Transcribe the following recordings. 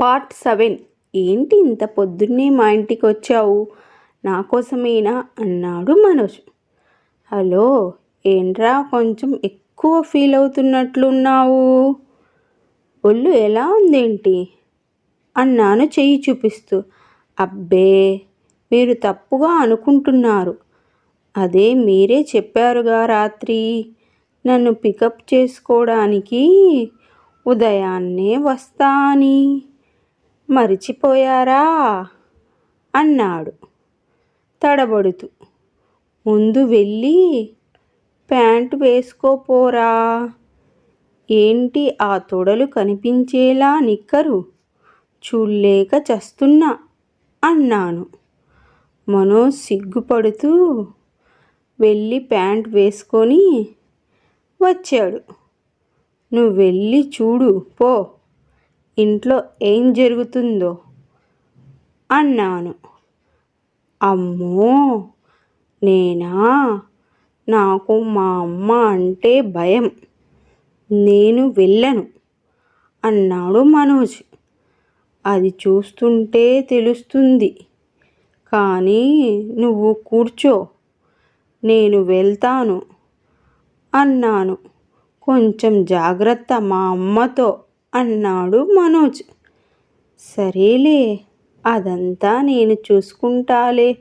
Part seven. ఏంటి ఇంత పొద్దున్నే మా ఇంటికి వచ్చావు? నా కోసమేనా? అన్నాడు మనోజ్. హలో ఏంట్రా కొంచెం ఎక్కువ ఫీల్ అవుతున్నట్లున్నావు? ఒళ్ళు ఎలా ఉందేంటి? అన్నాను చెయ్యి చూపిస్తూ. అబ్బే మీరు తప్పుగా అనుకుంటున్నారు. అదే మీరే చెప్పారుగా రాత్రి. నన్ను పికప్ చేసుకోవడానికి ఉదయాన్నే వస్తా అని మరిచిపోయారా? అన్నాడు. తడబడుతూ. ముందు వెళ్ళి ప్యాంటు వేసుకోపోరా. ఏంటి ఆ తొడలు కనిపించేలా నిక్కరు? చూడలేక చస్తున్నా అన్నాను. మనో సిగ్గుపడుతూ వెళ్ళి ప్యాంట్ వేసుకొని వచ్చాడు. నువ్వు వెళ్ళి చూడు పో. ఇంట్లో ఏం జరుగుతుందో అన్నాను. అమ్మో నేనా? నాకు మా అమ్మ అంటే భయం. నేను వెళ్ళను అన్నాడు మనోజ్. అది చూస్తుంటే తెలుస్తుంది. కానీ నువ్వు కూర్చో నేను వెళ్తాను అన్నాను. కొంచెం జాగ్రత్త మా అమ్మతో. అన్నాడు మనోజ్. సరేలే అదంతా నేను చూసుకుంటాలే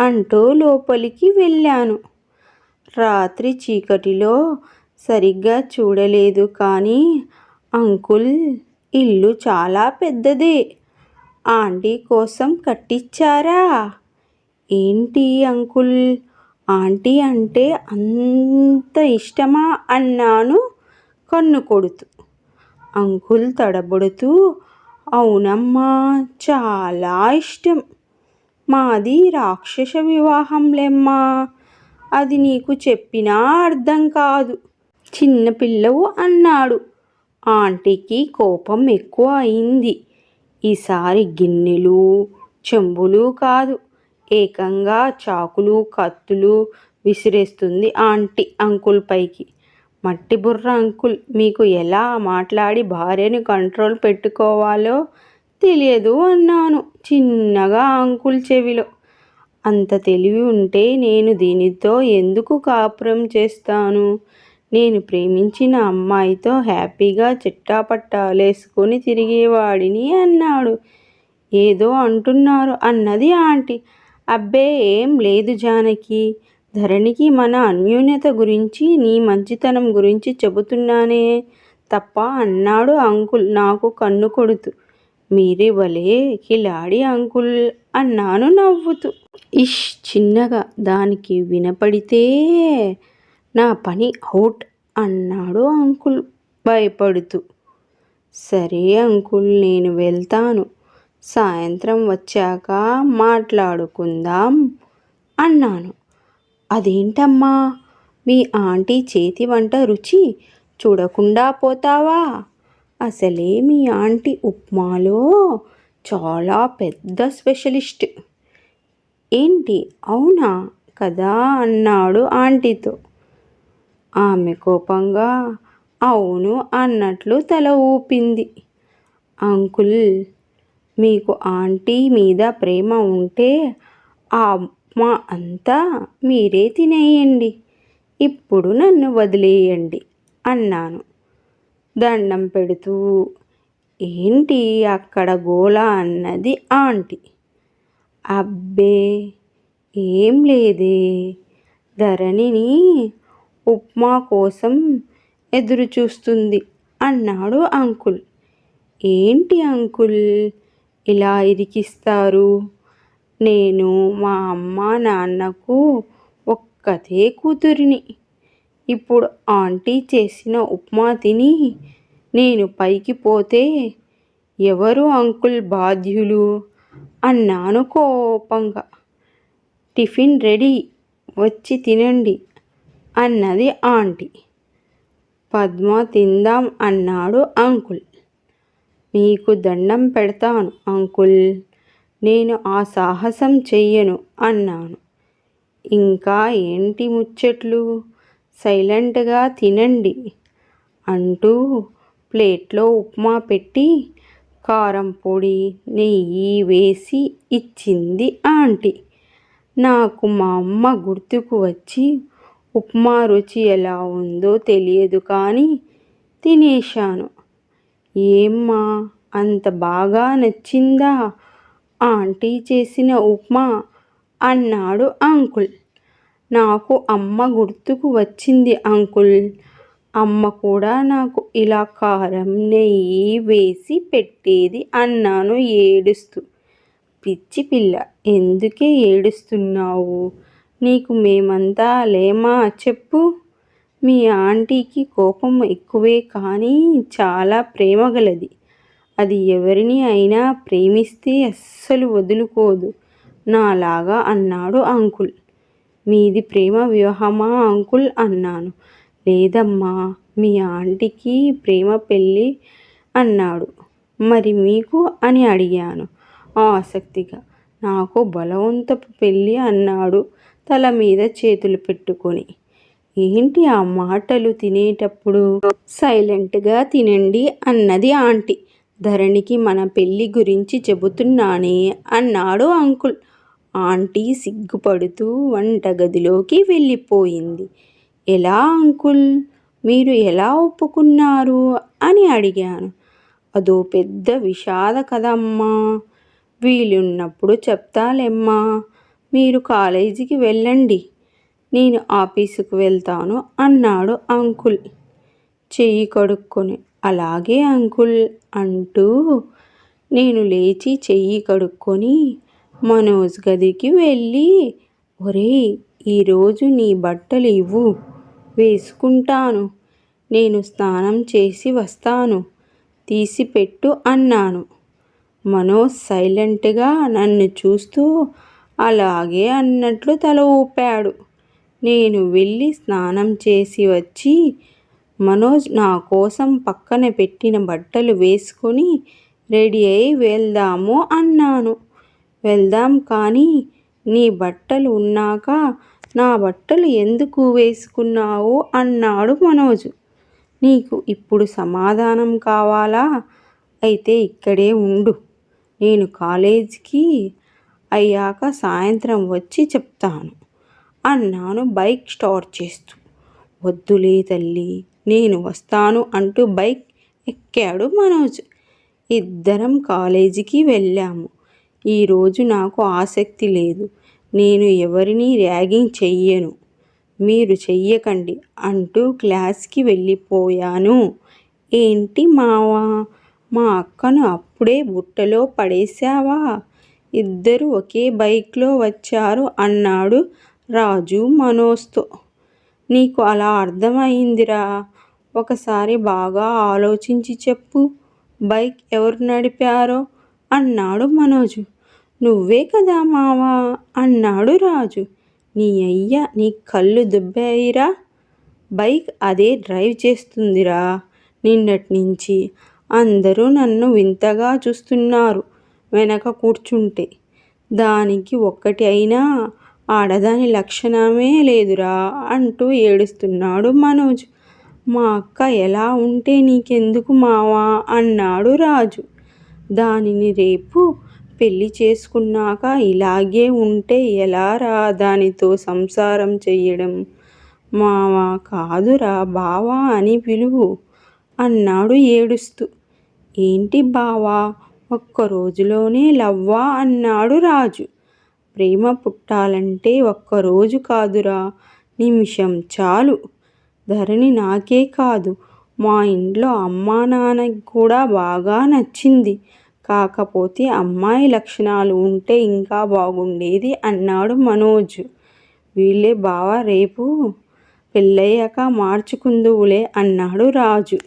అంటూ లోపలికి వెళ్ళాను. రాత్రి చీకటిలో సరిగ్గా చూడలేదు కానీ అంకుల్ ఇల్లు చాలా పెద్దదే. ఆంటీ కోసం కట్టించారా ఏంటి అంకుల్? ఆంటీ అంటే అంత ఇష్టమా? అన్నాను కన్ను కొడుతూ. అంకుల్ తడబడుతూ అవునమ్మా చాలా ఇష్టం. మాది రాక్షస వివాహంలేమ్మా. అది నీకు చెప్పినా అర్థం కాదు. చిన్నపిల్లవు అన్నాడు. ఆంటీకి కోపం ఎక్కువ అయింది. ఈసారి గిన్నెలు చెంబులు కాదు ఏకంగా చాకులు కత్తులు విసిరేస్తుంది ఆంటీ అంకుల్ పైకి. మట్టి బుర్ర అంకుల్ మీకు ఎలా మాట్లాడి భార్యని కంట్రోల్ పెట్టుకోవాలో తెలియదు అన్నాను చిన్నగా అంకుల్ చెవిలో. అంత తెలివి ఉంటే నేను దీనితో ఎందుకు కాపురం చేస్తాను? నేను ప్రేమించిన అమ్మాయితో హ్యాపీగా చిట్టాపట్టాలేసుకొని తిరిగేవాడిని అన్నాడు. ఏదో అంటున్నారు అన్నది ఆంటీ. అబ్బే ఏం లేదు జానకి. ధరణికి మన అన్యోన్యత గురించి నీ మంచితనం గురించి చెబుతున్నానే తప్ప అన్నాడు అంకుల్. నాకు కన్ను కొడుతూ. మీరే వలే కిలాడి అంకుల్ అన్నాను నవ్వుతూ. ఇష్ చిన్నగా దానికి వినపడితే నా పని అవుట్ అన్నాడు అంకుల్ భయపడుతూ. సరే అంకుల్ నేను వెళ్తాను. సాయంత్రం వచ్చాక మాట్లాడుకుందాం అన్నాను. అదేంటమ్మా? మీ ఆంటీ చేతి వంట రుచి చూడకుండా పోతావా? అసలే మీ ఆంటీ ఉప్మాలో చాలా పెద్ద స్పెషలిస్ట్. ఏంటి? అవునా కదా అన్నాడు ఆంటీతో. ఆమె కోపంగా అవును అన్నట్లు తల ఊపింది. అంకుల్ మీకు ఆంటీ మీద ప్రేమ ఉంటే ఆ ఉప్మా అంతా మీరే తినేయండి. ఇప్పుడు నన్ను వదిలేయండి అన్నాను. దండం పెడుతూ ఏంటి అక్కడ గోళ అన్నది ఆంటీ? అబ్బే ఏం లేదే. ధరణిని ఉప్మా కోసం ఎదురు చూస్తుంది అన్నాడు అంకుల్. ఏంటి అంకుల్ ఇలా ఇరికిస్తారు? నేను మా అమ్మ నాన్నకు ఒక్కతే కూతురిని. ఇప్పుడు ఆంటీ చేసిన ఉప్మా తిని నేను పైకి పోతే ఎవరు అంకుల్ బాధ్యులు? అన్నాను కోపంగా. టిఫిన్ రెడీ వచ్చి తినండి అన్నది ఆంటీ. పద్మ తిందాం అన్నాడు అంకుల్. మీకు దండం పెడతాను అంకుల్. నేను ఆ సాహసం చెయ్యను అన్నాను. ఇంకా ఏంటి ముచ్చట్లు? సైలెంట్గా తినండి అంటూ ప్లేట్లో ఉప్మా పెట్టి కారం పొడి నెయ్యి వేసి ఇచ్చింది ఆంటీ. నాకు మా అమ్మ గుర్తుకు వచ్చి ఉప్మా రుచి ఎలా ఉందో తెలియదు కానీ తినేశాను. ఏమ్మా అంత బాగా నచ్చిందా? ఆంటీ చేసిన ఉప్మా అన్నాడు అంకుల్. నాకు అమ్మ గుర్తుకు వచ్చింది అంకుల్. అమ్మ కూడా నాకు ఇలా కారం నెయ్యి వేసి పెట్టేది అన్నాను ఏడుస్తూ. పిచ్చి పిల్ల ఎందుకే ఏడుస్తున్నావు? నీకు మేమంతా లేమా చెప్పు. మీ ఆంటీకి కోపం ఎక్కువే కానీ చాలా ప్రేమగలది అది ఎవరిని అయినా ప్రేమిస్తే అస్సలు వదులుకోదు. నాలాగా అన్నాడు అంకుల్. మీది ప్రేమ వివాహమా అంకుల్? అన్నాను. లేదమ్మా మీ ఆంటీకి ప్రేమ పెళ్ళి? అన్నాడు. మరి మీకు? అని అడిగాను. ఆసక్తిగా. నాకు బలవంతపు పెళ్ళి? అన్నాడు తల మీద చేతులు పెట్టుకొని. ఏంటి ఆ మాటలు తినేటప్పుడు? సైలెంట్గా తినండి అన్నది ఆంటీ. ధరణికి మన పెళ్ళి గురించి చెబుతున్నానే అన్నాడు అంకుల్. ఆంటీ సిగ్గుపడుతూ వంటగదిలోకి వెళ్ళిపోయింది. ఎలా అంకుల్? మీరు ఎలా ఒప్పుకున్నారు? అని అడిగాను. అదో పెద్ద విషాద కదమ్మా. వీలున్నప్పుడు చెప్తాలేమ్మా. మీరు కాలేజీకి వెళ్ళండి. నేను ఆఫీసుకు వెళ్తాను అన్నాడు అంకుల్. చెయ్యి కడుక్కొని. అలాగే అంకుల్. అంటూ నేను లేచి చెయ్యి కడుక్కొని మనోజ్ గదికి వెళ్ళి ఒరే ఈరోజు నీ బట్టలు ఇవ్వు వేసుకుంటాను. నేను స్నానం చేసి వస్తాను. తీసిపెట్టు అన్నాను. మనోజ్ సైలెంట్గా నన్ను చూస్తూ అలాగే అన్నట్లు తల ఊపాడు. నేను వెళ్ళి స్నానం చేసి వచ్చి మనోజ్ నా కోసం పక్కన పెట్టిన బట్టలు వేసుకొని రెడీ అయి వెళ్దాము అన్నాను. వెళ్దాం కానీ నీ బట్టలు ఉన్నాక నా బట్టలు ఎందుకు వేసుకున్నావు అన్నాడు మనోజు. నీకు ఇప్పుడు సమాధానం కావాలా? అయితే ఇక్కడే ఉండు. నేను కాలేజీకి అయ్యాక సాయంత్రం వచ్చి చెప్తాను అన్నాను బైక్ స్టార్ట్ చేస్తూ. వద్దులే తల్లి నేను వస్తాను అంటూ బైక్ ఎక్కాడు మనోజ్. ఇద్దరం కాలేజీకి వెళ్ళాము. ఈరోజు నాకు ఆసక్తి లేదు. నేను ఎవరిని ర్యాగింగ్ చెయ్యను. మీరు చెయ్యకండి అంటూ క్లాస్కి వెళ్ళిపోయాను. ఏంటి మావా? మా అక్కను అప్పుడే బుట్టలో పడేశావా? ఇద్దరు ఒకే బైక్లో వచ్చారు అన్నాడు రాజు మనోజ్తో. నీకు అలా అర్థమైందిరా? ఒకసారి బాగా ఆలోచించి చెప్పు. బైక్ ఎవరు నడిపారో? అన్నాడు మనోజు. నువ్వే కదా మావా? అన్నాడు రాజు. నీ అయ్య నీ కళ్ళు దుబ్బాయిరా. బైక్ అదే డ్రైవ్ చేస్తుందిరా. నిన్నటి నుంచి అందరూ నన్ను వింతగా చూస్తున్నారు. వెనక కూర్చుంటే. దానికి ఒక్కటి అయినా ఆడదాని లక్షణమే లేదురా అంటూ ఏడుస్తున్నాడు మనోజ్. మా అక్క ఎలా ఉంటే నీకెందుకు మావా? అన్నాడు రాజు. దానిని రేపు పెళ్ళి చేసుకున్నాక ఇలాగే ఉంటే ఎలా రా దానితో సంసారం చెయ్యడం? మావా కాదురా బావా అని పిలువు అన్నాడు ఏడుస్తూ. ఏంటి బావా? ఒక్క రోజులోనే లవ్వా? అన్నాడు రాజు. ప్రేమ పుట్టాలంటే ఒక్కరోజు కాదురా. నిమిషం చాలు. ధరణి నాకే కాదు. మా ఇంట్లో అమ్మా నాన్నకి కూడా బాగా నచ్చింది. కాకపోతే అమ్మాయి లక్షణాలు ఉంటే ఇంకా బాగుండేది అన్నాడు మనోజ్. వీళ్ళే బావ రేపు పెళ్ళయ్యాక మార్చుకుందువులే అన్నాడు రాజు.